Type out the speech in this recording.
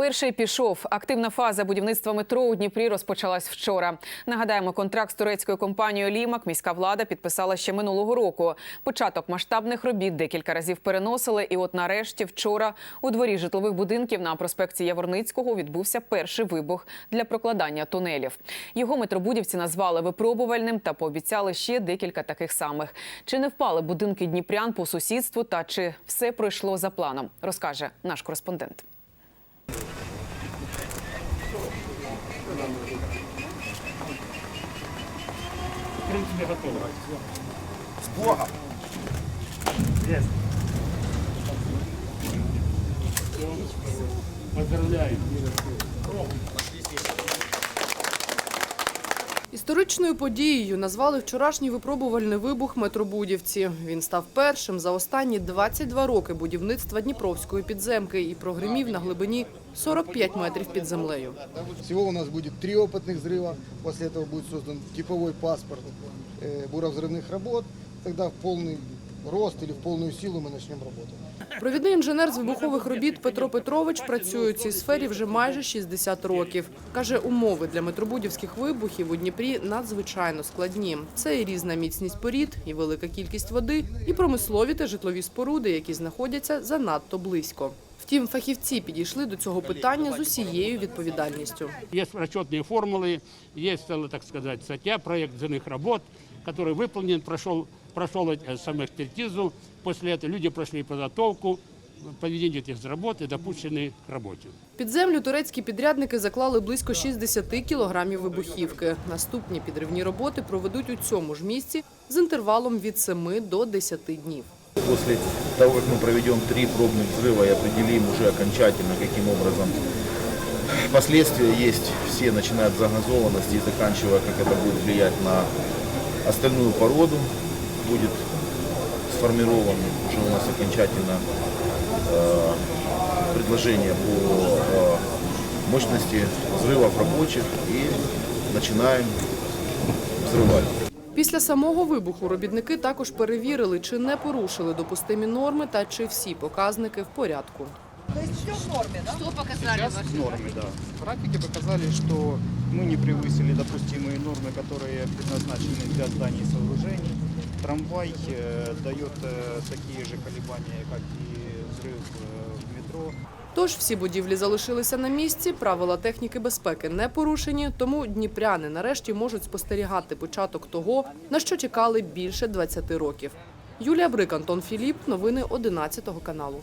Перший пішов. Активна фаза будівництва метро у Дніпрі розпочалась вчора. Нагадаємо, контракт з турецькою компанією Лімак міська влада підписала ще минулого року. Початок масштабних робіт декілька разів переносили. І от нарешті вчора у дворі житлових будинків на проспекті Яворницького відбувся перший вибух для прокладання тунелів. Його метробудівці назвали випробувальним та пообіцяли ще декілька таких самих. Чи не впали будинки дніпрян по сусідству та чи все пройшло за планом, розкаже наш кореспондент. В принципе, готово. С Богом! Yes. Поздравляю. Історичною подією назвали вчорашній випробувальний вибух метробудівці. Він став першим за останні 22 роки будівництва Дніпровської підземки і прогримів на глибині 45 метрів під землею. Всего у нас будет три опытных взрыва. После этого будет создан типовой паспорт э, буровзрывных работ. Тогда в полный рост или в полную силу мы начнем работу. Провідний інженер з вибухових робіт Петро Петрович працює у цій сфері вже майже 60 років. Каже, умови для метробудівських вибухів у Дніпрі надзвичайно складні. Це і різна міцність порід, і велика кількість води, і промислові та житлові споруди, які знаходяться занадто близько. Втім, фахівці підійшли до цього питання з усією відповідальністю. Есть расчетные формулы, есть, целая, так сказать, статья, проект земных работ, который выполнен, прошел, прошел э, сам экспертизу. После этого люди прошли подготовку, проведение этих работ и допущены к работе. Під землю турецькі підрядники заклали близько 60 кілограмів вибухівки. Наступні підривні роботи проведуть у цьому ж місці з інтервалом від 7 до 10 днів. После того, как мы проведем три пробных взрыва и определим уже окончательно, каким образом последствия есть все, начиная от загазованности и заканчивая, как это будет влиять на остальную породу, будет сформирован уже у нас окончательно э, предложение по э, мощности взрывов рабочих и начинаем взрывать. Після самого вибуху робітники також перевірили, чи не порушили допустимі норми та чи всі показники в порядку. Сейчас нормы, да. Практики показали, что мы не превысили допустимые нормы, которые предназначены для зданий и сооружений. Трамвай э, дает э, такие же колебания, как и взрыв э, в метро. Тож всі будівлі залишилися на місці, правила техніки безпеки не порушені, тому дніпряни нарешті можуть спостерігати початок того, на що чекали більше 20 років. Юлія Брик, Антон Філіп, новини 11 каналу.